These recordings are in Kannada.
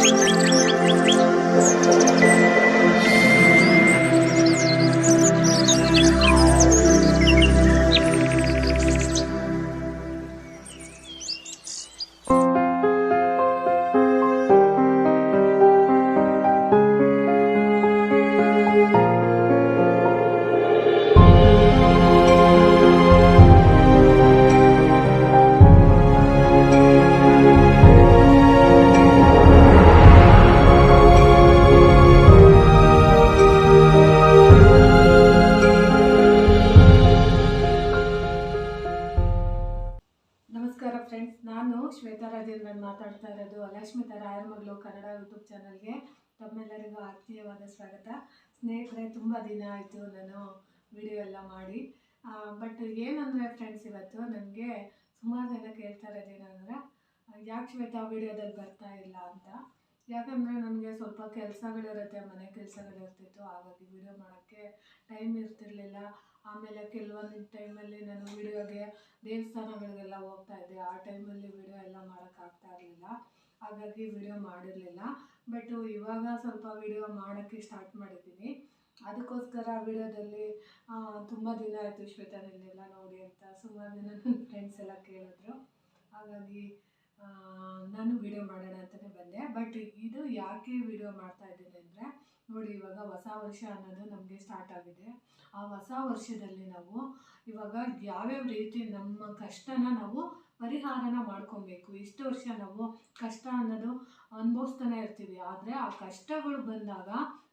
Música ಆತ್ಮೀಯವಾದ ಸ್ವಾಗತ. ಸ್ನೇಹಿತರೆ, ತುಂಬ ದಿನ ಆಯಿತು ನಾನು ವಿಡಿಯೋ ಎಲ್ಲ ಮಾಡಿ. ಬಟ್ ಏನಂದರೆ ಫ್ರೆಂಡ್ಸ್ ಇವತ್ತು ನನಗೆ ಸುಮಾರು ಜನ ಕೇಳ್ತಾ ಇರೋದೇನಂದರೆ ಯಾಕೆ ಶ್ವೇತಾ ವಿಡಿಯೋದಲ್ಲಿ ಬರ್ತಾ ಇಲ್ಲ ಅಂತ. ಯಾಕಂದರೆ ನನಗೆ ಸ್ವಲ್ಪ ಕೆಲಸಗಳಿರುತ್ತೆ, ಮನೆ ಕೆಲಸಗಳಿರ್ತಿತ್ತು, ಹಾಗಾಗಿ ವಿಡಿಯೋ ಮಾಡೋಕ್ಕೆ ಟೈಮ್ ಇರ್ತಿರ್ಲಿಲ್ಲ. ಆಮೇಲೆ ಕೆಲವೊಂದು ಟೈಮಲ್ಲಿ ನಾನು ವಿಡಿಯೋಗೆ ದೇವಸ್ಥಾನಗಳಿಗೆಲ್ಲ ಹೋಗ್ತಾ ಇದ್ದೆ. ಆ ಟೈಮಲ್ಲಿ ವಿಡಿಯೋ ಎಲ್ಲ ಮಾಡೋಕ್ಕಾಗ್ತಾ ಇರಲಿಲ್ಲ. ಹಾಗಾಗಿ ವಿಡಿಯೋ ಮಾಡಿರಲಿಲ್ಲ. ಬಟ್ ಇವಾಗ ಸ್ವಲ್ಪ ವಿಡಿಯೋ ಮಾಡೋಕ್ಕೆ ಸ್ಟಾರ್ಟ್ ಮಾಡಿದ್ದೀನಿ. ಅದಕ್ಕೋಸ್ಕರ ವಿಡಿಯೋದಲ್ಲಿ ತುಂಬ ದಿನ ಆಯಿತು ಶ್ವೇತಾ ನಿನ್ನೆಲ್ಲ ನೋಡಿ ಅಂತ ಸುಮಾರು ಜನ ನನ್ನ ಫ್ರೆಂಡ್ಸ್ ಎಲ್ಲ ಕೇಳಿದ್ರು. ಹಾಗಾಗಿ ನಾನು ವಿಡಿಯೋ ಮಾಡೋಣ ಅಂತಲೇ ಬಂದೆ. ಬಟ್ ಇದು ಯಾಕೆ ವಿಡಿಯೋ ಮಾಡ್ತಾ ಇದ್ದೀನಿ ಅಂದರೆ, ನೋಡಿ ಇವಾಗ ಹೊಸ ವರ್ಷ ಅನ್ನೋದು ನಮಗೆ ಸ್ಟಾರ್ಟ್ ಆಗಿದೆ. ಆ ಹೊಸ ವರ್ಷದಲ್ಲಿ ನಾವು ಇವಾಗ ಯಾವ್ಯಾವ ರೀತಿ ನಮ್ಮ ಕಷ್ಟನ ನಾವು ಪರಿಹಾರನ ಮಾಡ್ಕೊಬೇಕು. ಇಷ್ಟು ವರ್ಷ ನಾವು ಕಷ್ಟ ಅನ್ನೋದು ಅನುಭವಿಸ್ತಾನೆ ಇರ್ತೀವಿ. ಆದರೆ ಆ ಕಷ್ಟಗಳು ಬಂದಾಗ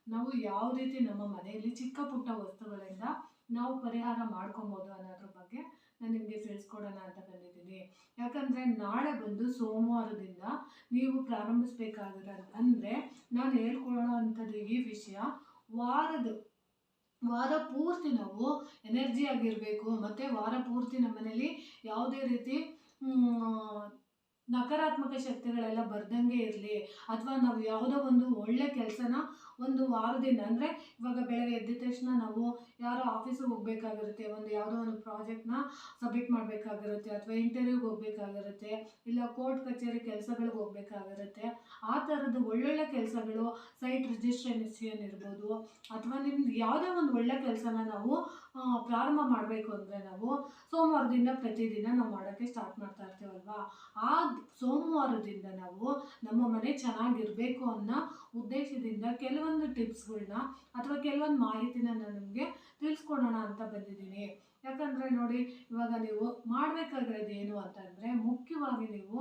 ನಾವು ಯಾವ ರೀತಿ ನಮ್ಮ ಮನೆಯಲ್ಲಿ ಚಿಕ್ಕ ಪುಟ್ಟ ವಸ್ತುಗಳಿಂದ ನಾವು ಪರಿಹಾರ ಮಾಡ್ಕೊಬೋದು ಅನ್ನೋದ್ರ ಬಗ್ಗೆ ನಾನು ನಿಮಗೆ ತಿಳಿಸ್ಕೊಡೋಣ ಅಂತ ಬಂದಿದ್ದೀನಿ. ಯಾಕಂದರೆ ನಾಳೆ ಬಂದು ಸೋಮವಾರದಿಂದ ನೀವು ಪ್ರಾರಂಭಿಸ್ಬೇಕಾಗಿರ ಅಂದರೆ ನಾನು ಹೇಳ್ಕೊಳ್ಳೋ ಅಂಥದ್ದು ಈ ವಿಷಯ, ವಾರದ, ವಾರ ಪೂರ್ತಿ ನಾವು ಎನರ್ಜಿ ಆಗಿರಬೇಕು. ಮತ್ತು ವಾರ ಪೂರ್ತಿ ನಮ್ಮ ಮನೇಲಿ ಯಾವುದೇ ರೀತಿ ನಕಾರಾತ್ಮಕ ಶಕ್ತಿಗಳೆಲ್ಲ ಬರ್ದಂಗೆ ಇರಲಿ. ಅಥವಾ ನಾವು ಯಾವುದೋ ಒಂದು ಒಳ್ಳೆ ಕೆಲಸನ ಒಂದು ವಾರದಿಂದ, ಅಂದರೆ ಇವಾಗ ಬೆಳಗ್ಗೆ ಎದ್ದ ತಕ್ಷಣ ನಾವು ಯಾರೋ ಆಫೀಸಿಗೆ ಹೋಗ್ಬೇಕಾಗಿರುತ್ತೆ, ಒಂದು ಯಾವುದೋ ಒಂದು ಪ್ರಾಜೆಕ್ಟ್ನ ಸಬ್ಮಿಟ್ ಮಾಡಬೇಕಾಗಿರುತ್ತೆ ಅಥವಾ ಇಂಟರ್ವ್ಯೂಗೆ ಹೋಗ್ಬೇಕಾಗಿರುತ್ತೆ, ಇಲ್ಲ ಕೋರ್ಟ್ ಕಚೇರಿ ಕೆಲಸಗಳಿಗೆ ಹೋಗ್ಬೇಕಾಗಿರುತ್ತೆ, ಆ ಥರದ್ದು ಒಳ್ಳೊಳ್ಳೆ ಕೆಲಸಗಳು ಸೈಟ್ ರಿಜಿಸ್ಟ್ರೇಷನ್ ಇರ್ಬೋದು, ಅಥವಾ ನಿಮ್ದು ಯಾವುದೇ ಒಂದು ಒಳ್ಳೆ ಕೆಲಸನ ನಾವು ಪ್ರಾರಂಭ ಮಾಡಬೇಕು ಅಂದರೆ ನಾವು ಸೋಮವಾರದಿಂದ ಪ್ರತಿದಿನ ನಾವು ಮಾಡೋಕ್ಕೆ ಸ್ಟಾರ್ಟ್ ಮಾಡ್ತಾ ಇರ್ತೀವಲ್ವಾ? ಆ ಸೋಮವಾರದಿಂದ ನಾವು ನಮ್ಮ ಮನೆ ಚೆನ್ನಾಗಿರಬೇಕು ಅನ್ನೋ ಉದ್ದೇಶದಿಂದ ಕೆಲವೊಂದು ಟಿಪ್ಸ್ಗಳನ್ನ ಅಥವಾ ಕೆಲವೊಂದು ಮಾಹಿತಿನ ನಿಮಗೆ ತಿಳಿಸ್ಕೊಡೋಣ ಅಂತ ಬಂದಿದ್ದೀನಿ. ಯಾಕಂದರೆ ನೋಡಿ, ಇವಾಗ ನೀವು ಮಾಡಬೇಕಾಗಿರೋದು ಏನು ಅಂತಂದರೆ ಮುಖ್ಯವಾಗಿ ನೀವು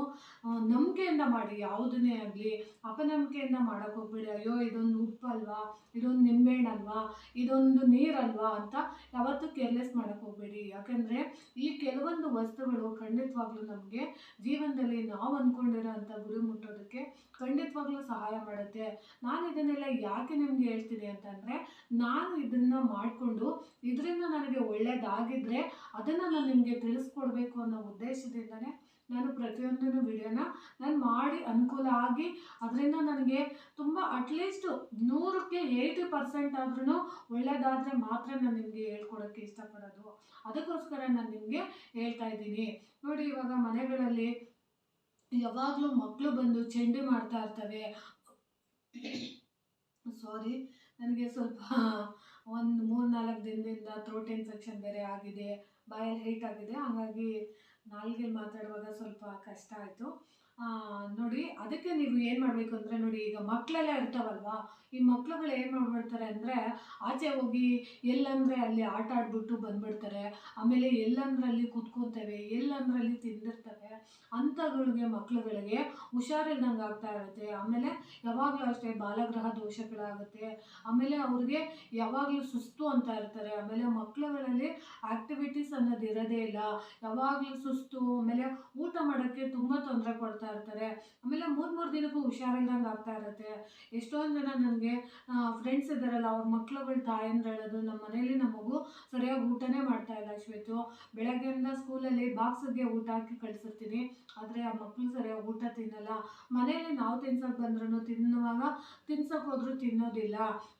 ನಂಬಿಕೆಯಿಂದ ಮಾಡಿ. ಯಾವುದನ್ನೇ ಆಗಲಿ, ಅಪನಂಬಿಕೆಯಿಂದ ಮಾಡೋಕ್ಕೆ ಹೋಗ್ಬೇಡಿ. ಅಯ್ಯೋ, ಇದೊಂದು ಉಪ್ಪಲ್ವಾ? ಇದೊಂದು ನಿಂಬೆಹಣ್ಣಲ್ವಾ? ಇದೊಂದು ನೀರಲ್ವಾ ಅಂತ ಯಾವತ್ತೂ ಕೇರ್ಲೆಸ್ ಮಾಡೋಕ್ಕೆ ಹೋಗಬೇಡಿ. ಯಾಕಂದರೆ ಈ ಕೆಲವೊಂದು ವಸ್ತುಗಳು ಖಂಡಿತವಾಗ್ಲೂ ನಮಗೆ ಜೀವನದಲ್ಲಿ ನಾವು ಅಂದ್ಕೊಂಡಿರೋ ಅಂಥ ಗುರಿ ಮುಟ್ಟೋದಕ್ಕೆ ಖಂಡಿತವಾಗ್ಲೂ ಸಹಾಯ ಮಾಡುತ್ತೆ. ನಾನು ಇದನ್ನೆಲ್ಲ ಯಾಕೆ ನಿಮಗೆ ಹೇಳ್ತೀನಿ ಅಂತಂದರೆ, ನಾನು ಇದನ್ನು ಮಾಡಿಕೊಂಡು ಇದರಿಂದ ನನಗೆ ಒಳ್ಳೆಯದಾಗಿದ್ದರೆ ಅದನ್ನು ನಾನು ನಿಮಗೆ ತಿಳಿಸ್ಕೊಡ್ಬೇಕು ಅನ್ನೋ ಉದ್ದೇಶದಿಂದನೇ ನಾನು ಪ್ರತಿಯೊಂದನ್ನು ವಿಡಿಯೋನ ನಾನು ಮಾಡಿ ಅನುಕೂಲ ಆಗಿ ಅದರಿಂದ ನನಗೆ ತುಂಬ ಅಟ್ಲೀಸ್ಟ್ ನೂರಕ್ಕೆ ಏಯ್ಟಿ ಪರ್ಸೆಂಟ್ ಆದ್ರೂ ಒಳ್ಳೆಯದಾದರೆ ಮಾತ್ರ ನಾನು ನಿಮಗೆ ಹೇಳ್ಕೊಡೋಕ್ಕೆ ಇಷ್ಟಪಡೋದು. ಅದಕ್ಕೋಸ್ಕರ ನಾನು ನಿಮಗೆ ಹೇಳ್ತಾ ಇದ್ದೀನಿ. ನೋಡಿ ಇವಾಗ ಮನೆಗಳಲ್ಲಿ ಯಾವಾಗಲೂ ಮಕ್ಕಳು ಬಂದು ಚೆಂಡಿ ಮಾಡ್ತಾ ಇರ್ತವೆ. ಸಾರಿ ನನಗೆ ಸ್ವಲ್ಪ ಒಂದು ಮೂರು ನಾಲ್ಕು ದಿನದಿಂದ ಥ್ರೋಟ್ ಇನ್ಫೆಕ್ಷನ್ ಬೇರೆ ಆಗಿದೆ, ಬಾಯಲ್ಲಿ ಹೀಟ್ ಆಗಿದೆ. ಹಾಗಾಗಿ ನಾಲ್ಗೆ ಮಾತಾಡುವಾಗ ಸ್ವಲ್ಪ ಕಷ್ಟ ಆಯಿತು. ನೋಡಿ, ಅದಕ್ಕೆ ನೀವು ಏನು ಮಾಡಬೇಕು ಅಂದರೆ ನೋಡಿ, ಈಗ ಮಕ್ಕಳೆಲ್ಲ ಇರ್ತಾವಲ್ವಾ ಈ ಮಕ್ಳುಗಳು ಏನು ಮಾಡ್ಬಿಡ್ತಾರೆ ಅಂದರೆ ಆಚೆ ಹೋಗಿ ಎಲ್ಲಂದರೆ ಅಲ್ಲಿ ಆಟ ಆಡ್ಬಿಟ್ಟು ಬಂದ್ಬಿಡ್ತಾರೆ. ಆಮೇಲೆ ಎಲ್ಲಂದ್ರಲ್ಲಿ ಕೂತ್ಕೊತವೆ, ಎಲ್ಲಂದ್ರಲ್ಲಿ ತಿಂದಿರ್ತವೆ. ಅಂಥಗಳಿಗೆ ಮಕ್ಳುಗಳಿಗೆ ಹುಷಾರಿಲ್ದಂಗೆ ಆಗ್ತಾ ಇರುತ್ತೆ. ಆಮೇಲೆ ಯಾವಾಗಲೂ ಅಷ್ಟೇ ಬಾಲಗ್ರಹ ದೋಷಗಳಾಗುತ್ತೆ. ಆಮೇಲೆ ಅವ್ರಿಗೆ ಯಾವಾಗಲೂ ಸುಸ್ತು ಅಂತ ಇರ್ತಾರೆ. ಆಮೇಲೆ ಮಕ್ಳುಗಳಲ್ಲಿ ಆ್ಯಕ್ಟಿವಿಟೀಸ್ ಅನ್ನೋದು ಇರೋದೇ ಇಲ್ಲ. ಯಾವಾಗಲೂ ಸುಸ್ತು, ಆಮೇಲೆ ಊಟ ಮಾಡೋಕ್ಕೆ ತುಂಬ ತೊಂದರೆ ಕೊಡ್ತಾ ಇರ್ತಾರೆ. ಆಮೇಲೆ ಮೂರು ಮೂರು ದಿನಕ್ಕೂ ಹುಷಾರಿಲ್ದಂಗೆ ಆಗ್ತಾ ಇರುತ್ತೆ. ಎಷ್ಟೊಂದು ಜನ ನನಗೆ ಫ್ರೆಂಡ್ಸ್ ಇದ್ದಾರಲ್ಲ, ಅವ್ರ ಮಕ್ಳುಗಳ ತಾಯಂದ್ರೆ ಹೇಳೋದು ನಮ್ಮ ಮನೇಲಿ ನಮ್ಮ ಮಗು ಸರಿಯಾಗಿ ಊಟನೇ ಮಾಡ್ತಾ ಇಲ್ಲ ಶ್ವೇತು. ಬೆಳಗ್ಗೆಯಿಂದ ಸ್ಕೂಲಲ್ಲಿ ಬಾಕ್ಸಿಗೆ ಊಟ ಹಾಕಿ ಕಳಿಸಿರ್ತೀನಿ. ಆದರೆ ಆ ಮಕ್ಕಳು ಸರಿಯಾಗಿ ಊಟ ತಿನ್ನಲ್ಲ. ಮನೇಲಿ ನಾವು ತಿನ್ಸೋಕೆ ಬಂದ್ರೂ ತಿನ್ನುವಾಗ ತಿನ್ಸೋಕೆ ಹೋದ್ರೂ ತಿನ್ನೋದಿಲ್ಲ.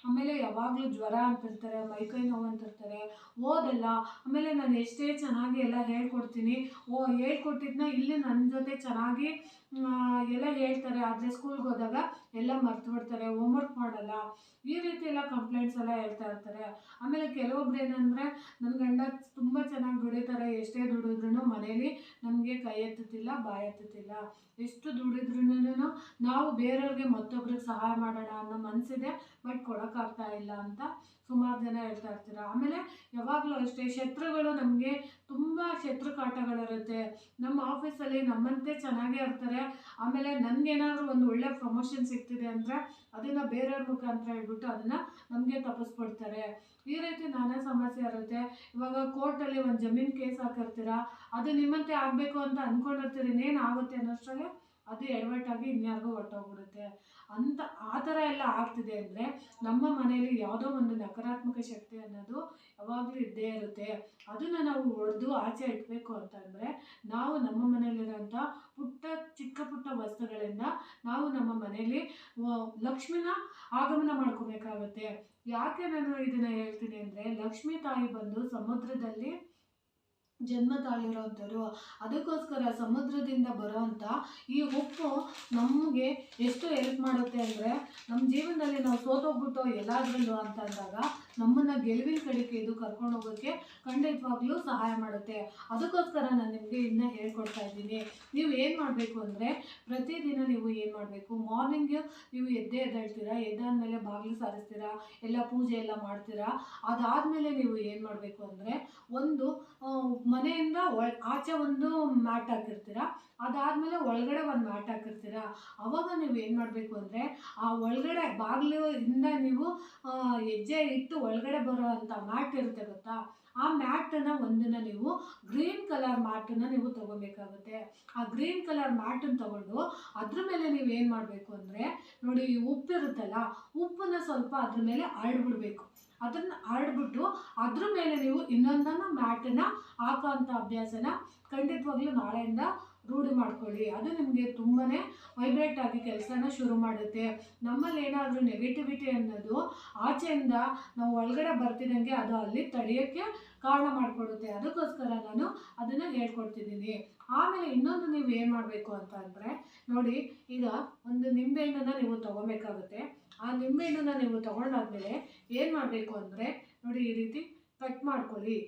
ಆಮೇಲೆ ಯಾವಾಗಲೂ ಜ್ವರ ಅಂತಿರ್ತಾರೆ ಮೈಕೈ ನೋವು ಅಂತಿರ್ತಾರೆ ಓದಲ್ಲ. ಆಮೇಲೆ ನಾನು ಎಷ್ಟೇ ಚೆನ್ನಾಗಿ ಎಲ್ಲ ಹೇಳ್ಕೊಡ್ತೀನಿ. ಓ, ಹೇಳ್ಕೊಟ್ಟಿದ್ನ ಇಲ್ಲಿ ನನ್ನ ಜೊತೆ ಚೆನ್ನಾಗಿ ಎಲ್ಲ ಹೇಳ್ತಾರೆ, ಆದರೆ ಸ್ಕೂಲ್ಗೆ ಹೋದಾಗ ಎಲ್ಲ ಮರ್ತು ಬಿಡ್ತಾರೆ ಹೋಮ್ವರ್ಕ್ ಮಾಡಲ್ಲ. ಈ ರೀತಿ ಎಲ್ಲ ಕಂಪ್ಲೇಂಟ್ಸ್ ಎಲ್ಲ ಹೇಳ್ತಾ ಇರ್ತಾರೆ. ಆಮೇಲೆ ಕೆಲವೊಬ್ರು ಏನಂದರೆ ನನ್ನ ಗಂಡ ತುಂಬ ಚೆನ್ನಾಗಿ ದುಡಿತಾರೆ, ಎಷ್ಟೇ ದುಡಿದ್ರೂ ಮನೇಲಿ ನಮಗೆ ಕೈ ಎತ್ತುತ್ತಿಲ್ಲ, ಬಾಯಿ ಎತ್ತುತ್ತಿಲ್ಲ. ಎಷ್ಟು ದುಡಿದ್ರೂ ನಾವು ಬೇರೆಯವ್ರಿಗೆ ಮತ್ತೊಬ್ರಿಗೆ ಸಹಾಯ ಮಾಡೋಣ ಅನ್ನೋ ಮನಸ್ಸಿದೆ ಬಟ್ ಕೊಡೋಕ್ಕಾಗ್ತಾ ಇಲ್ಲ ಅಂತ ಸುಮಾರು ಜನ ಹೇಳ್ತಾ ಇರ್ತೀರ ಆಮೇಲೆ ಯಾವಾಗಲೂ ಅಷ್ಟೇ ಶತ್ರುಗಳು ನಮಗೆ ತುಂಬ ಶತ್ರು ಕಾಟಗಳಿರುತ್ತೆ ನಮ್ಮ ಆಫೀಸಲ್ಲಿ ನಮ್ಮಂತೆ ಚೆನ್ನಾಗೇ ಇರ್ತಾರೆ. ಆಮೇಲೆ ನನಗೇನಾದರೂ ಒಂದು ಒಳ್ಳೆ ಪ್ರಮೋಷನ್ ಸಿಗ್ತಿದೆ ಅಂದರೆ ಅದನ್ನು ಬೇರೆಯವ್ರ ಮುಖಾಂತರ ಹೇಳ್ಬಿಟ್ಟು ಅದನ್ನು ನಮಗೆ ತಪ್ಪಿಸ್ಬಿಡ್ತಾರೆ ಈ ರೀತಿ ನಾನಾ ಸಮಸ್ಯೆ ಇರುತ್ತೆ. ಇವಾಗ ಕೋರ್ಟಲ್ಲಿ ಒಂದು ಜಮೀನು ಕೇಸ್ ಹಾಕಿರ್ತೀರ, ಅದು ನಿಮ್ಮಂತೆ ಆಗಬೇಕು ಅಂತ ಅಂದ್ಕೊಂಡಿರ್ತೀರಿ ಇನ್ನೇನು ಆಗುತ್ತೆ ಅನ್ನೋಷ್ಟರಲ್ಲೇ ಅದು ಎಡವಟ್ಟಾಗಿ ಇನ್ಯಾರಿಗೋ ಹೊಟ್ಟೋಗ್ಬಿಡುತ್ತೆ ಅಂತ ಆ ಥರ ಎಲ್ಲ ಆಗ್ತಿದೆ ಅಂದರೆ ನಮ್ಮ ಮನೆಯಲ್ಲಿ ಯಾವುದೋ ಒಂದು ನಕಾರಾತ್ಮಕ ಶಕ್ತಿ ಅನ್ನೋದು ಯಾವಾಗಲೂ ಇದ್ದೇ ಇರುತ್ತೆ. ಅದನ್ನು ನಾವು ಹೊಡೆದು ಆಚೆ ಇಡಬೇಕು ಅಂತಂದರೆ ನಾವು ನಮ್ಮ ಮನೆಯಲ್ಲಿರೋಂಥ ಪುಟ್ಟ, ಚಿಕ್ಕ ಪುಟ್ಟ ವಸ್ತುಗಳಿಂದ ನಾವು ನಮ್ಮ ಮನೆಯಲ್ಲಿ ಲಕ್ಷ್ಮಿನ ಆಗಮನ ಮಾಡ್ಕೋಬೇಕಾಗತ್ತೆ. ಯಾಕೆ ನಾನು ಇದನ್ನು ಹೇಳ್ತೀನಿ ಅಂದರೆ ಲಕ್ಷ್ಮೀ ತಾಯಿ ಬಂದು ಸಮುದ್ರದಲ್ಲಿ ಜನ್ಮ ತಾಳಿರೋಂಥವ್ರು ಅದಕ್ಕೋಸ್ಕರ ಸಮುದ್ರದಿಂದ ಬರೋವಂಥ ಈ ಉಪ್ಪು ನಮಗೆ ಎಷ್ಟು ಹೆಲ್ಪ್ ಮಾಡುತ್ತೆ ಅಂದರೆ ನಮ್ಮ ಜೀವನದಲ್ಲಿ ನಾವು ಸೋತೋಗ್ಬಿಟ್ಟು ಎಲ್ಲಾದ್ರಲ್ಲೂ ಅಂತ ಅಂದಾಗ, ನಮ್ಮನ್ನು ಗೆಲುವಿನ ಕಡೆಗೆ ಇದು ಕರ್ಕೊಂಡು ಹೋಗೋಕ್ಕೆ ಖಂಡಿತವಾಗ್ಲೂ ಸಹಾಯ ಮಾಡುತ್ತೆ. ಅದಕ್ಕೋಸ್ಕರ ನಾನು ನಿಮಗೆ ಇನ್ನೂ ಹೇಳ್ಕೊಡ್ತಾ ಇದ್ದೀನಿ. ನೀವು ಏನು ಮಾಡಬೇಕು ಅಂದರೆ, ಪ್ರತಿದಿನ ನೀವು ಏನು ಮಾಡಬೇಕು? ಮಾರ್ನಿಂಗ್ ನೀವು ಎದ್ದೇ ಎದ್ದೇಳ್ತೀರಾ? ಎದ್ದಾದ್ಮೇಲೆ ಬಾಗಿಲು ಸಾರಿಸ್ತೀರಾ? ಎಲ್ಲ ಪೂಜೆ ಎಲ್ಲ ಮಾಡ್ತೀರಾ? ಅದಾದಮೇಲೆ ನೀವು ಏನು ಮಾಡಬೇಕು ಅಂದರೆ, ಒಂದು ಮನೆಯಿಂದ ಒಳ, ಆಚೆ ಒಂದು ಮ್ಯಾಟ್ ಹಾಕಿರ್ತೀರಾ? ಅದಾದಮೇಲೆ ಒಳಗಡೆ ಒಂದು ಮ್ಯಾಟ್ ಹಾಕಿರ್ತೀರಾ? ಅವಾಗ ನೀವು ಏನು ಮಾಡಬೇಕು ಅಂದರೆ, ಆ ಒಳಗಡೆ ಬಾಗಿಲು ಇಂದ ನೀವು ಹೆಜ್ಜೆ ಇಟ್ಟು ಒಳಗಡೆ ಬರೋ ಅಂಥ ಮ್ಯಾಟ್ ಇರುತ್ತೆ ಗೊತ್ತಾ? ಆ ಮ್ಯಾಟನ್ನು ಒಂದನ್ನ ನೀವು ಗ್ರೀನ್ ಕಲರ್ ಮ್ಯಾಟನ್ನು ನೀವು ತೊಗೋಬೇಕಾಗುತ್ತೆ. ಆ ಗ್ರೀನ್ ಕಲರ್ ಮ್ಯಾಟನ್ನು ತಗೊಂಡು ಅದ್ರ ಮೇಲೆ ನೀವು ಏನು ಮಾಡಬೇಕು ಅಂದರೆ, ನೋಡಿ ಈ ಉಪ್ಪಿರುತ್ತಲ್ಲ, ಉಪ್ಪನ್ನ ಸ್ವಲ್ಪ ಅದ್ರ ಮೇಲೆ ಹರಡ್ಬಿಡ್ಬೇಕು ಅದನ್ನು ಹರಡ್ಬಿಟ್ಟು ಅದ್ರ ಮೇಲೆ ನೀವು ಇನ್ನೊಂದನ್ನು ಮ್ಯಾಟನ್ನು ಹಾಕುವಂಥ ಅಭ್ಯಾಸನ ಖಂಡಿತವಾಗ್ಲೂ ನಾಳೆಯಿಂದ ರೂಢಿ ಮಾಡ್ಕೊಳ್ಳಿ. ಅದು ನಿಮಗೆ ತುಂಬಾ ವೈಬ್ರೇಟ್ ಆಗಿ ಕೆಲಸನ ಶುರು ಮಾಡುತ್ತೆ. ನಮ್ಮಲ್ಲಿ ಏನಾದರೂ ನೆಗೆಟಿವಿಟಿ ಅನ್ನೋದು ಆಚೆಯಿಂದ ನಾವು ಒಳಗಡೆ ಬರ್ತಿದ್ದಂಗೆ ಅದು ಅಲ್ಲಿ ತಡೆಯೋಕ್ಕೆ ಕಾರಣ ಮಾಡಿಕೊಡುತ್ತೆ. ಅದಕ್ಕೋಸ್ಕರ ನಾನು ಅದನ್ನು ಹೇಳ್ಕೊಡ್ತಿದ್ದೀನಿ. ಆಮೇಲೆ ಇನ್ನೊಂದು ನೀವು ಏನು ಮಾಡಬೇಕು ಅಂತ ಅಂದರೆ ನೋಡಿ, ಈಗ ಒಂದು ನಿಂಬೆಹಣ್ಣನ್ನು ನೀವು ತೊಗೋಬೇಕಾಗುತ್ತೆ. ಆ ನಿಂಬೆಹಣ್ಣನ್ನು ನೀವು ತಗೊಂಡಾದ್ಮೇಲೆ ಏನು ಮಾಡಬೇಕು ಅಂದರೆ ನೋಡಿ ಈ ರೀತಿ ಕಟ್ ಮಾಡ್ಕೊಳ್ಳಿ.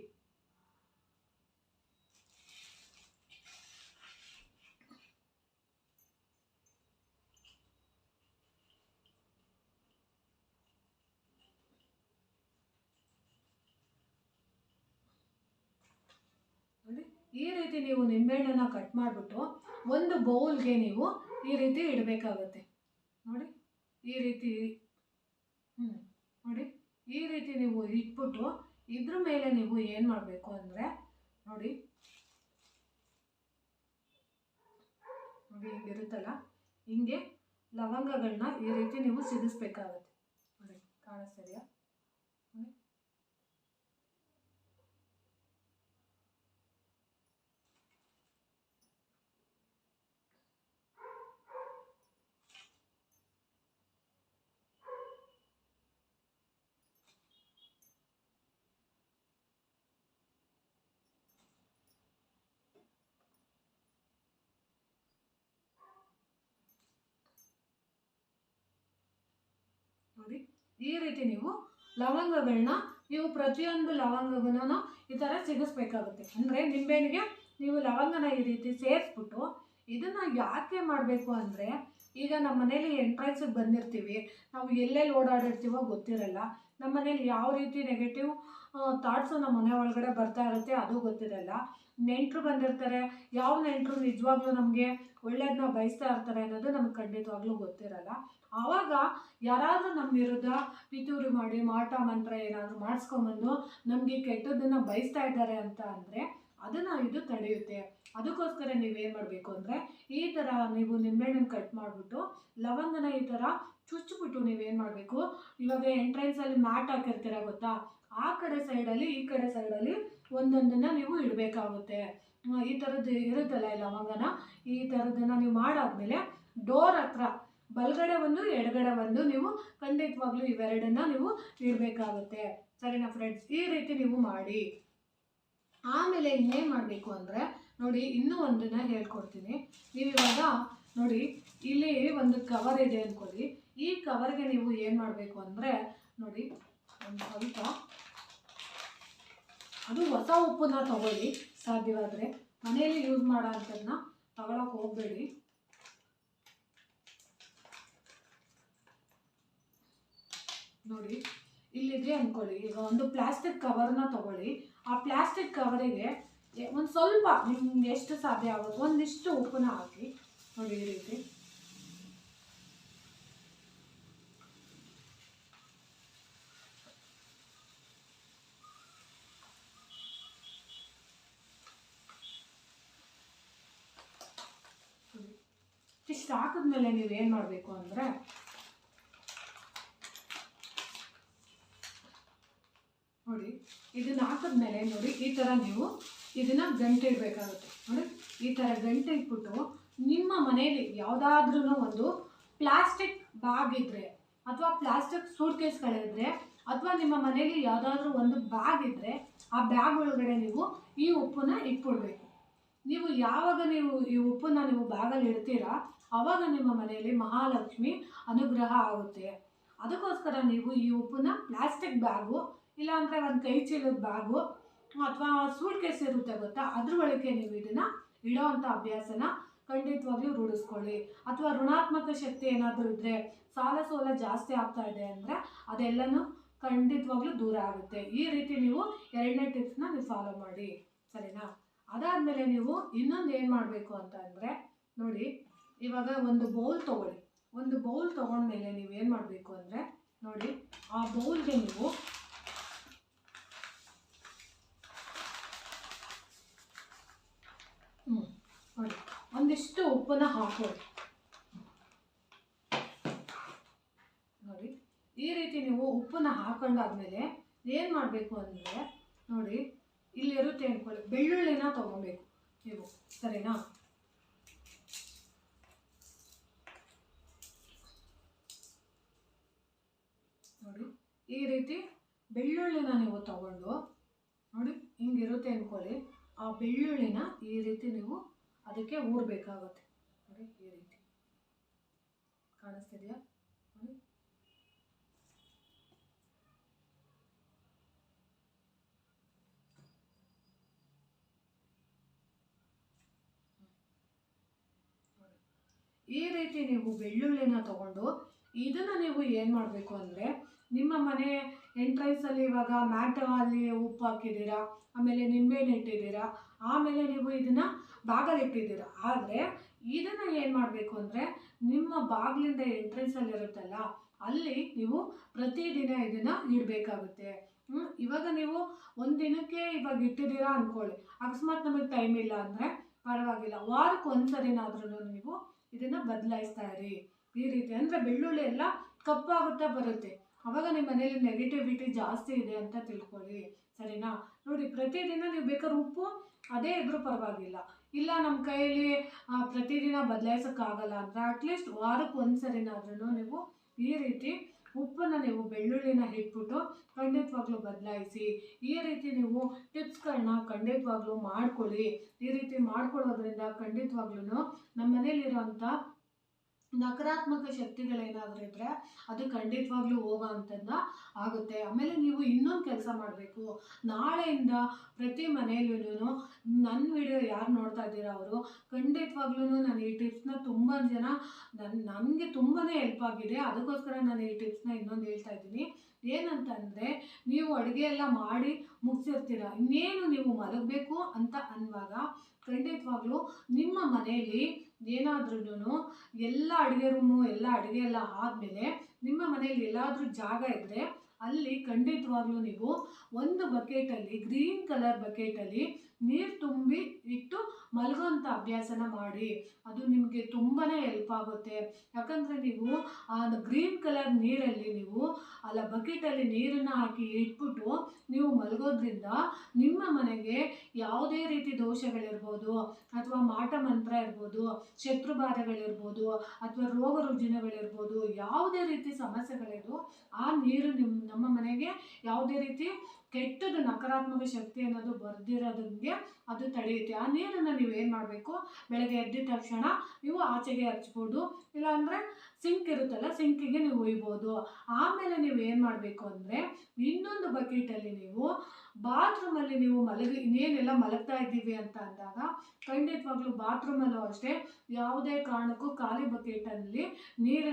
ಈ ರೀತಿ ನೀವು ನಿಂಬೆಹಣ್ಣನ್ನು ಕಟ್ ಮಾಡಿಬಿಟ್ಟು ಒಂದು ಬೌಲ್ಗೆ ನೀವು ಈ ರೀತಿ ಇಡಬೇಕಾಗುತ್ತೆ. ನೋಡಿ ಈ ರೀತಿ ನೋಡಿ, ಈ ರೀತಿ ನೀವು ಇಟ್ಬಿಟ್ಟು ಇದ್ರ ಮೇಲೆ ನೀವು ಏನು ಮಾಡಬೇಕು ಅಂದರೆ, ನೋಡಿ ನೋಡಿ ಹಿಂಗಿರುತ್ತಲ್ಲ? ಹಿಂಗೆ ಲವಂಗಗಳನ್ನ ಈ ರೀತಿ ನೀವು ಸಿಗಿಸ್ಬೇಕಾಗತ್ತೆ ನೋಡಿ ಕಾಣಿಸ್ತಿದೆಯಾ ನೋಡಿ ನೋಡಿ ಈ ರೀತಿ ನೀವು ಲವಂಗಗಳನ್ನ ನೀವು ಪ್ರತಿಯೊಂದು ಲವಂಗಗಳನ್ನ ಈ ಥರ ಸಿಗಿಸ್ಬೇಕಾಗುತ್ತೆ. ಅಂದರೆ ನಿಂಬೆಹಣ್ಣಿಗೆ ನೀವು ಲವಂಗನ ಈ ರೀತಿ ಸೇರಿಸ್ಬಿಟ್ಟು ಇದನ್ನು ಯಾಕೆ ಮಾಡಬೇಕು ಅಂದರೆ, ಈಗ ನಮ್ಮ ಮನೇಲಿ ಎಂಟ್ರೆನ್ಸಿಗೆ ಬಂದಿರ್ತೀವಿ, ನಾವು ಎಲ್ಲೆಲ್ಲಿ ಓಡಾಡಿರ್ತೀವೋ ಗೊತ್ತಿರಲ್ಲ. ನಮ್ಮ ಮನೇಲಿ ಯಾವ ರೀತಿ ನೆಗೆಟಿವ್ ಥಾಟ್ಸು ನಮ್ಮ ಮನೆ ಒಳಗಡೆ ಬರ್ತಾ ಇರುತ್ತೆ ಅದು ಗೊತ್ತಿರಲ್ಲ. ನೆಂಟರು ಬಂದಿರ್ತಾರೆ, ಯಾವ ನೆಂಟರು ನಿಜವಾಗ್ಲೂ ನಮಗೆ ಒಳ್ಳೇದನ್ನ ಬಯಸ್ತಾ ಇರ್ತಾರೆ ಅನ್ನೋದು ನಮ್ಗೆ ಖಂಡಿತವಾಗ್ಲೂ ಗೊತ್ತಿರಲ್ಲ. ಆವಾಗ ಯಾರಾದರೂ ನಮ್ಮ ವಿರುದ್ಧ ಪಿತೂರಿ ಮಾಡಿ ಮಾಟ ಮಂತ್ರ ಏನಾದರೂ ಮಾಡಿಸ್ಕೊಂಬಂದು ನಮಗೆ ಕೆಟ್ಟದ್ದನ್ನು ಬಯಸ್ತಾ ಇದ್ದಾರೆ ಅಂತ ಅಂದರೆ ಅದನ್ನು ಇದು ತಡೆಯುತ್ತೆ. ಅದಕ್ಕೋಸ್ಕರ ನೀವೇನು ಮಾಡಬೇಕು ಅಂದರೆ ಈ ಥರ ನೀವು ನಿಂಬೆಹಣ್ಣನ್ನು ಕಟ್ ಮಾಡಿಬಿಟ್ಟು ಲವಂಗನ ಈ ಥರ ಚುಚ್ಚಿಬಿಟ್ಟು ನೀವೇನು ಮಾಡಬೇಕು? ಇವಾಗ ಎಂಟ್ರೆನ್ಸಲ್ಲಿ ಮ್ಯಾಟ್ ಹಾಕಿರ್ತೀರ ಗೊತ್ತಾ? ಆ ಕಡೆ ಸೈಡಲ್ಲಿ ಈ ಕಡೆ ಸೈಡಲ್ಲಿ ಒಂದೊಂದನ್ನು ನೀವು ಇಡಬೇಕಾಗುತ್ತೆ. ಈ ಥರದ್ದು ಇರುತ್ತಲ್ಲ ಈ ಲವಂಗನ ಈ ಥರದನ್ನು ನೀವು ಮಾಡಾದಮೇಲೆ ಡೋರ್ ಹತ್ರ ಬಲಗಡೆ ಒಂದು, ಎಡಗಡೆ ಒಂದು ನೀವು ಖಂಡಿತವಾಗ್ಲೂ ಇವೆರಡನ್ನ ನೀವು ಇಡಬೇಕಾಗುತ್ತೆ. ಸರಿನಾ ಫ್ರೆಂಡ್ಸ್ ಈ ರೀತಿ ನೀವು ಮಾಡಿ. ಆಮೇಲೆ ಇನ್ನೇನು ಮಾಡಬೇಕು ಅಂದರೆ ನೋಡಿ, ಇನ್ನೂ ಒಂದನ್ನು ಹೇಳ್ಕೊಡ್ತೀನಿ. ನೀವು ಇವಾಗ ನೋಡಿ, ಇಲ್ಲಿ ಒಂದು ಕವರ್ ಇದೆ ಅಂದ್ಕೊಳ್ಳಿ ಈ ಕವರ್ಗೆ ನೀವು ಏನು ಮಾಡಬೇಕು ಅಂದರೆ ನೋಡಿ, ಒಂದು ಸ್ವಲ್ಪ ಅದು ಹೊಸ ಉಪ್ಪನ್ನ ತಗೊಳ್ಳಿ. ಸಾಧ್ಯವಾದರೆ ಮನೆಯಲ್ಲಿ ಯೂಸ್ ಮಾಡೋ ಅಂತನ್ನ ತಗೊಳಕ್ಕೆ ಹೋಗಬೇಡಿ. ನೋಡಿ ಇಲ್ಲಿದೆ ಅಂದ್ಕೊಳ್ಳಿ ಈಗ ಒಂದು ಪ್ಲಾಸ್ಟಿಕ್ ಕವರ್ನ ತಗೊಳ್ಳಿ. ಆ ಪ್ಲಾಸ್ಟಿಕ್ ಕವರಿಗೆ ಒಂದು ಸ್ವಲ್ಪ ನಿಮ್ಗೆ ಎಷ್ಟು ಸಾಧ್ಯ ಆಗುತ್ತೆ ಒಂದಿಷ್ಟು ಉಪ್ಪನ್ನ ಹಾಕಿ. ನೋಡಿ ಈ ರೀತಿ. ಇಷ್ಟು ನೀವು ಏನು ಮಾಡಬೇಕು ಅಂದರೆ ನೋಡಿ, ಇದನ್ನ ಹಾಕಿದ್ಮೇಲೆ ನೋಡಿ, ಈ ಥರ ನೀವು ಇದನ್ನ ಗಂಟೆ ಇಡಬೇಕಾಗುತ್ತೆ ನೋಡಿ, ಈ ಥರ ಗಂಟೆ ಇಟ್ಬಿಟ್ಟು ನಿಮ್ಮ ಮನೆಯಲ್ಲಿ ಯಾವುದಾದ್ರೂ ಒಂದು ಪ್ಲಾಸ್ಟಿಕ್ ಬ್ಯಾಗ್ ಇದ್ದರೆ ಅಥವಾ ಪ್ಲಾಸ್ಟಿಕ್ ಸೂಟ್ ಕೇಸ್ಗಳಿದ್ರೆ ಅಥವಾ ನಿಮ್ಮ ಮನೆಯಲ್ಲಿ ಯಾವುದಾದ್ರೂ ಒಂದು ಬ್ಯಾಗ್ ಇದ್ದರೆ ಆ ಬ್ಯಾಗ್ ಒಳಗಡೆ ನೀವು ಈ ಉಪ್ಪನ್ನ ಇಟ್ಬಿಡ್ಬೇಕು. ನೀವು ಯಾವಾಗ ನೀವು ಈ ಉಪ್ಪನ್ನ ನೀವು ಬ್ಯಾಗಲ್ಲಿ ಇಡ್ತೀರಾ ಆವಾಗ ನಿಮ್ಮ ಮನೆಯಲ್ಲಿ ಮಹಾಲಕ್ಷ್ಮಿ ಅನುಗ್ರಹ ಆಗುತ್ತೆ. ಅದಕ್ಕೋಸ್ಕರ ನೀವು ಈ ಉಪ್ಪನ್ನ ಪ್ಲಾಸ್ಟಿಕ್ ಬ್ಯಾಗು ಇಲ್ಲಾಂದರೆ ಒಂದು ಕೈ ಚೀಲದ ಬ್ಯಾಗು ಅಥವಾ ಸೂಟ್ ಕೇಸ್ ಇರುತ್ತೆ ಗೊತ್ತಾ? ಅದ್ರ ಒಳಗೆ ನೀವು ಇದನ್ನು ಇಡೋ ಅಂಥ ಅಭ್ಯಾಸನ ಖಂಡಿತವಾಗ್ಲೂ ರೂಢಿಸ್ಕೊಳ್ಳಿ. ಅಥವಾ ಋಣಾತ್ಮಕ ಶಕ್ತಿ ಏನಾದರೂ ಇದ್ದರೆ ಸಾಲ ಸೋಲ ಜಾಸ್ತಿ ಆಗ್ತಾ ಇದೆ ಅಂದರೆ ಅದೆಲ್ಲನೂ ಖಂಡಿತವಾಗ್ಲೂ ದೂರ ಆಗುತ್ತೆ. ಈ ರೀತಿ ನೀವು ಎರಡನೇ ಟಿಪ್ಸ್ನ ನೀವು ಫಾಲೋ ಮಾಡಿ. ಸರಿನಾ? ಅದಾದಮೇಲೆ ನೀವು ಇನ್ನೊಂದು ಏನು ಮಾಡಬೇಕು ಅಂತ ಅಂದರೆ, ನೋಡಿ ಇವಾಗ ಒಂದು ಬೌಲ್ ತೊಗೊಳ್ಳಿ. ಒಂದು ಬೌಲ್ ತೊಗೊಂಡ್ಮೇಲೆ ನೀವು ಏನು ಮಾಡಬೇಕು ಅಂದರೆ ನೋಡಿ, ಆ ಬೌಲ್ಗೆ ನೀವು ನೋಡಿ, ಒಂದಿಷ್ಟು ಉಪ್ಪನ್ನು ಹಾಕೊಳ್ಳಿ ನೋಡಿ, ಈ ರೀತಿ ನೀವು ಉಪ್ಪನ್ನ ಹಾಕೊಂಡಾದ್ಮೇಲೆ ಏನು ಮಾಡಬೇಕು ಅಂದರೆ ನೋಡಿ ಇಲ್ಲಿರುತ್ತೆ ಅಂದ್ಕೊಳ್ಳಿ ಬೆಳ್ಳುಳ್ಳಿನ ತೊಗೊಬೇಕು ನೀವು, ಸರಿನಾ ನೋಡಿ ಈ ರೀತಿ ಬೆಳ್ಳುಳ್ಳಿನ ನೀವು ತಗೊಂಡು ನೋಡಿ ಹಿಂಗಿರುತ್ತೆ ಅಂದ್ಕೊಳ್ಳಿ ಆ ಬೆಳ್ಳುಳ್ಳಿನ ಈ ರೀತಿ ನೀವು ಅದಕ್ಕೆ ಊರಬೇಕಾಗುತ್ತೆ. ನೋಡಿ ಈ ರೀತಿ. ಕಾಣಿಸ್ತಿದೆಯಾ? ನೋಡಿ. ಈ ರೀತಿ ನೀವು ಬೆಳ್ಳುಳ್ಳಿನ ತಗೊಂಡು ಇದನ್ನು ನೀವು ಏನು ಮಾಡಬೇಕು ಅಂದರೆ ನಿಮ್ಮ ಮನೆ ಎಂಟ್ರೆನ್ಸಲ್ಲಿ ಇವಾಗ ಮ್ಯಾಟ್ ಅಲ್ಲಿ ಉಪ್ಪು ಹಾಕಿದ್ದೀರಾ, ಆಮೇಲೆ ನಿಂಬೆಹಣ್ಣು ಇಟ್ಟಿದ್ದೀರಾ, ಆಮೇಲೆ ನೀವು ಇದನ್ನು ಬಾಗಲ್ ಇಟ್ಟಿದ್ದೀರಾ. ಆದರೆ ಇದನ್ನು ಏನು ಮಾಡಬೇಕು ಅಂದರೆ ನಿಮ್ಮ ಬಾಗಿಲಿಂದ ಎಂಟ್ರೆನ್ಸಲ್ಲಿ ಇರುತ್ತಲ್ಲ, ಅಲ್ಲಿ ನೀವು ಪ್ರತಿದಿನ ಇದನ್ನು ಇಡಬೇಕಾಗುತ್ತೆ. ಇವಾಗ ನೀವು ಒಂದು ದಿನಕ್ಕೆ ಇವಾಗ ಇಟ್ಟಿದ್ದೀರಾ ಅಂದ್ಕೊಳ್ಳಿ ಅಕಸ್ಮಾತ್ ನಮಗೆ ಟೈಮ್ ಇಲ್ಲ ಅಂದರೆ ಪರವಾಗಿಲ್ಲ. ವಾರಕ್ಕೆ ಒಂದು ಸರಿನಾದ್ರೂ ನೀವು ಇದನ್ನು ಬದಲಾಯಿಸ್ತಾ ಇರಿ. ಈ ರೀತಿ ಅಂದರೆ ಬೆಳ್ಳುಳ್ಳಿ ಎಲ್ಲ ಕಪ್ಪಾಗುತ್ತಾ ಬರುತ್ತೆ. ಅವಾಗ ನಿಮ್ಮ ಮನೇಲಿ ನೆಗೆಟಿವಿಟಿ ಜಾಸ್ತಿ ಇದೆ ಅಂತ ತಿಳ್ಕೊಳ್ಳಿ, ಸರಿನಾ? ನೋಡಿ, ಪ್ರತಿದಿನ ನೀವು ಬೇಕಾದ್ರೆ ಉಪ್ಪು ಅದೇ ಇದ್ರೂ ಪರವಾಗಿಲ್ಲ. ಇಲ್ಲ ನಮ್ಮ ಕೈಯಲ್ಲಿ ಪ್ರತಿದಿನ ಬದಲಾಯಿಸೋಕ್ಕಾಗಲ್ಲ ಅಂದರೆ ಅಟ್ಲೀಸ್ಟ್ ವಾರಕ್ಕೆ ಒಂದು ಸರಿನಾದ್ರೂ ನೀವು ಈ ರೀತಿ ಉಪ್ಪನ್ನು ನೀವು ಬೆಳ್ಳುಳ್ಳಿನ ಇಟ್ಬಿಟ್ಟು ಖಂಡಿತವಾಗ್ಲೂ ಬದಲಾಯಿಸಿ, ಈ ರೀತಿ ನೀವು ಟಿಪ್ಸ್ಗಳನ್ನ ಖಂಡಿತವಾಗ್ಲೂ ಮಾಡ್ಕೊಳ್ಳಿ. ಈ ರೀತಿ ಮಾಡ್ಕೊಳ್ಳೋದ್ರಿಂದ ಖಂಡಿತವಾಗ್ಲೂ ನಮ್ಮ ಮನೇಲಿರೋಂಥ ನಕಾರಾತ್ಮಕ ಶಕ್ತಿಗಳೇನಾದರೂ ಇದ್ದರೆ ಅದು ಖಂಡಿತವಾಗ್ಲೂ ಹೋಗೋ ಅಂಥದ್ದನ್ನ ಆಗುತ್ತೆ. ಆಮೇಲೆ ನೀವು ಇನ್ನೊಂದು ಕೆಲಸ ಮಾಡಬೇಕು. ನಾಳೆಯಿಂದ ಪ್ರತಿ ಮನೆಯಲ್ಲೂ ನನ್ನ ವಿಡಿಯೋ ಯಾರು ನೋಡ್ತಾ ಇದ್ದೀರಾ ಅವರು ಖಂಡಿತವಾಗ್ಲೂ ನಾನು ಈ ಟಿಪ್ಸ್ನ ತುಂಬ ಜನ ನನ್ನ ನನಗೆ ತುಂಬಾ ಹೆಲ್ಪ್ ಆಗಿದೆ. ಅದಕ್ಕೋಸ್ಕರ ನಾನು ಈ ಟಿಪ್ಸ್ನ ಇನ್ನೊಂದು ಹೇಳ್ತಾ ಇದ್ದೀನಿ. ಏನಂತಂದರೆ ನೀವು ಅಡುಗೆ ಎಲ್ಲ ಮಾಡಿ ಮುಗಿಸಿರ್ತೀರ, ಇನ್ನೇನು ನೀವು ಮಲಗಬೇಕು ಅಂತ ಅನ್ನುವಾಗ ಖಂಡಿತವಾಗ್ಲೂ ನಿಮ್ಮ ಮನೆಯಲ್ಲಿ ಏನಾದ್ರೂ ಎಲ್ಲ ಅಡುಗೆ ರೂಮು ಎಲ್ಲ ಅಡುಗೆ ಎಲ್ಲ ಆದಮೇಲೆ ನಿಮ್ಮ ಮನೆಯಲ್ಲಿ ಎಲ್ಲಾದರೂ ಜಾಗ ಇದ್ದರೆ ಅಲ್ಲಿ ಖಂಡಿತವಾಗ್ಲೂ ನೀವು ಒಂದು ಬಕೆಟಲ್ಲಿ, ಗ್ರೀನ್ ಕಲರ್ ಬಕೆಟಲ್ಲಿ ನೀರು ತುಂಬಿ ಇಟ್ಟು ಮಲಗುವಂಥ ಅಭ್ಯಾಸನ ಮಾಡಿ. ಅದು ನಿಮಗೆ ತುಂಬಾ ಹೆಲ್ಪ್ ಆಗುತ್ತೆ. ಯಾಕಂದರೆ ನೀವು ಆ ಗ್ರೀನ್ ಕಲರ್ ನೀರಲ್ಲಿ ನೀವು, ಅಲ್ಲ ಬಕೆಟಲ್ಲಿ ನೀರನ್ನು ಹಾಕಿ ಇಟ್ಬಿಟ್ಟು ನೀವು ಮಲಗೋದ್ರಿಂದ ನಿಮ್ಮ ಮನೆಗೆ ಯಾವುದೇ ರೀತಿ ದೋಷಗಳಿರ್ಬೋದು, ಅಥವಾ ಮಾಟ ಮಂತ್ರ ಇರ್ಬೋದು, ಶತ್ರು ಬಾಧೆಗಳಿರ್ಬೋದು, ಅಥವಾ ರೋಗ ರುಜಿನಗಳಿರ್ಬೋದು, ಯಾವುದೇ ರೀತಿ ಸಮಸ್ಯೆಗಳಿದ್ರು ಆ ನೀರು ನಿಮ್ಮ ನಮ್ಮ ಮನೆಗೆ ಯಾವುದೇ ರೀತಿ ಕೆಟ್ಟದ್ದು ನಕಾರಾತ್ಮಕ ಶಕ್ತಿ ಅನ್ನೋದು ಬರ್ದಿರೋದಂಗೆ ಅದು ತಡೆಯುತ್ತೆ. ಆ ನೀರನ್ನು ನೀವು ಏನು ಮಾಡಬೇಕು? ಬೆಳಗ್ಗೆ ಎದ್ದ ತಕ್ಷಣ ನೀವು ಆಚೆಗೆ ಹಚ್ಬೋದು ಇಲ್ಲಾಂದರೆ ಸಿಂಕ್ ಇರುತ್ತಲ್ಲ ಸಿಂಕಿಗೆ ನೀವು ಒಯ್ಬೋದು. ಆಮೇಲೆ ನೀವು ಏನು ಮಾಡಬೇಕು ಅಂದರೆ, ಇನ್ನೊಂದು ಬಕೆಟಲ್ಲಿ ನೀವು ಬಾತ್ರೂಮಲ್ಲಿ ನೀವು ಮಲಗಿ, ಇನ್ನೇನೆಲ್ಲ ಮಲಗ್ತಾ ಇದ್ದೀವಿ ಅಂತ ಅಂದಾಗ, ಖಂಡಿತವಾಗ್ಲೂ ಬಾತ್ರೂಮಲ್ಲೂ ಅಷ್ಟೇ, ಯಾವುದೇ ಕಾರಣಕ್ಕೂ ಖಾಲಿ ಬಕೆಟಲ್ಲಿ ನೀರು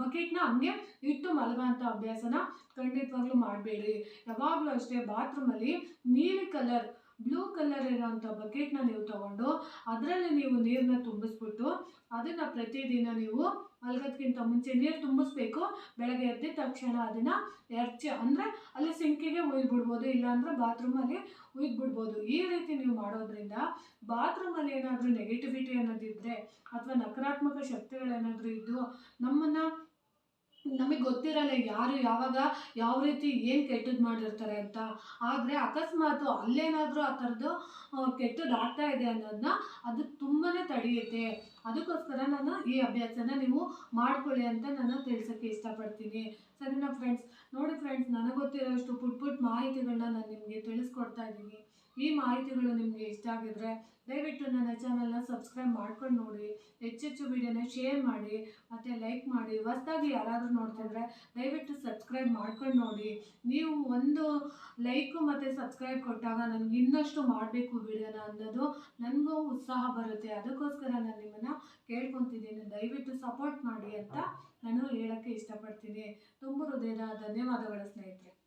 ಬಕೆಟ್ನ ಹಂಗೆ ಇಟ್ಟು ಮಲಗೋಂಥ ಅಭ್ಯಾಸನ ಖಂಡಿತವಾಗ್ಲೂ ಮಾಡಬೇಡಿ. ಯಾವಾಗಲೂ ಅಷ್ಟೇ ಬಾತ್ರೂಮಲ್ಲಿ ನೀಲಿ ಕಲರ್ ಬ್ಲೂ ಕಲರ್ ಇರೋವಂಥ ಬಕೆಟ್ನ ನೀವು ತಗೊಂಡು, ಅದರಲ್ಲಿ ನೀವು ನೀರನ್ನ ತುಂಬಿಸ್ಬಿಟ್ಟು, ಅದನ್ನು ಪ್ರತಿದಿನ ನೀವು ಮಲಗೋದ್ಕಿಂತ ಮುಂಚೆ ನೀರು ತುಂಬಿಸ್ಬೇಕು. ಬೆಳಗ್ಗೆ ಎದ್ದ ತಕ್ಷಣ ಅದನ್ನು ಎರ್ಚ, ಅಂದರೆ ಅಲ್ಲಿ ಸಿಂಕಿಗೆ ಒಯ್ದ್ಬಿಡ್ಬೋದು, ಇಲ್ಲಾಂದರೆ ಬಾತ್ರೂಮಲ್ಲಿ ಒಯ್ದ್ಬಿಡ್ಬೋದು. ಈ ರೀತಿ ನೀವು ಮಾಡೋದ್ರಿಂದ ಬಾತ್ರೂಮಲ್ಲಿ ಏನಾದರೂ ನೆಗೆಟಿವಿಟಿ ಅನ್ನೋದಿದ್ದರೆ ಅಥವಾ ನಕಾರಾತ್ಮಕ ಶಕ್ತಿಗಳೇನಾದರೂ ಇದ್ದು, ನಮ್ಮನ್ನು ನಮಗೆ ಗೊತ್ತಿರಲ್ಲ ಯಾರು ಯಾವಾಗ ಯಾವ ರೀತಿ ಏನು ಕೆಟ್ಟದ್ದು ಮಾಡಿರ್ತಾರೆ ಅಂತ. ಆದರೆ ಅಕಸ್ಮಾತ್ ಅಲ್ಲೇನಾದರೂ ಆ ಥರದ್ದು ಕೆಟ್ಟದ್ದು ಆಗ್ತಾ ಇದೆ ಅನ್ನೋದನ್ನ ಅದು ತುಂಬಾ ತಡೆಯುತ್ತೆ. ಅದಕ್ಕೋಸ್ಕರ ನಾನು ಈ ಅಭ್ಯಾಸನ ನೀವು ಮಾಡ್ಕೊಳ್ಳಿ ಅಂತ ನಾನು ತಿಳ್ಸೋಕ್ಕೆ ಇಷ್ಟಪಡ್ತೀನಿ. ಸರಿನಾ ಫ್ರೆಂಡ್ಸ್ ನೋಡಿ ಫ್ರೆಂಡ್ಸ್ ನನಗೆ ಗೊತ್ತಿರೋಷ್ಟು ಪುಟ್ ಪುಟ್ ಮಾಹಿತಿಗಳನ್ನ ನಾನು ನಿಮಗೆ ತಿಳಿಸ್ಕೊಡ್ತಾ ಇದ್ದೀನಿ. ಈ ಮಾಹಿತಿಗಳು ನಿಮಗೆ ಇಷ್ಟ ಆಗಿದ್ರೆ ದಯವಿಟ್ಟು ನನ್ನ ಚಾನಲ್ನ ಸಬ್ಸ್ಕ್ರೈಬ್ ಮಾಡ್ಕೊಂಡು ನೋಡಿ, ಹೆಚ್ಚೆಚ್ಚು ವಿಡಿಯೋನ ಶೇರ್ ಮಾಡಿ, ಮತ್ತು ಲೈಕ್ ಮಾಡಿ, ಹೊಸ್ದಾಗಿ ಯಾರಾದರೂ ನೋಡ್ತಿದ್ರೆ ದಯವಿಟ್ಟು ಸಬ್ಸ್ಕ್ರೈಬ್ ಮಾಡ್ಕೊಂಡು ನೋಡಿ. ನೀವು ಒಂದು ಲೈಕು ಮತ್ತು ಸಬ್ಸ್ಕ್ರೈಬ್ ಕೊಟ್ಟಾಗ ನನಗೆ ಇನ್ನಷ್ಟು ಮಾಡಬೇಕು ವಿಡಿಯೋನ ಅನ್ನೋದು ನನಗೂ ಉತ್ಸಾಹ ಬರುತ್ತೆ. ಅದಕ್ಕೋಸ್ಕರ ನಾನು ನಿಮ್ಮನ್ನು ಕೇಳ್ಕೊತಿದ್ದೀನಿ. ದಯವಿಟ್ಟು ಸಪೋರ್ಟ್ ಮಾಡಿ ಅಂತ ನಾನು ಹೇಳೋಕ್ಕೆ ಇಷ್ಟಪಡ್ತೀನಿ. ತುಂಬ ಹೃದಯದ ಧನ್ಯವಾದಗಳು ಸ್ನೇಹಿತರೆ.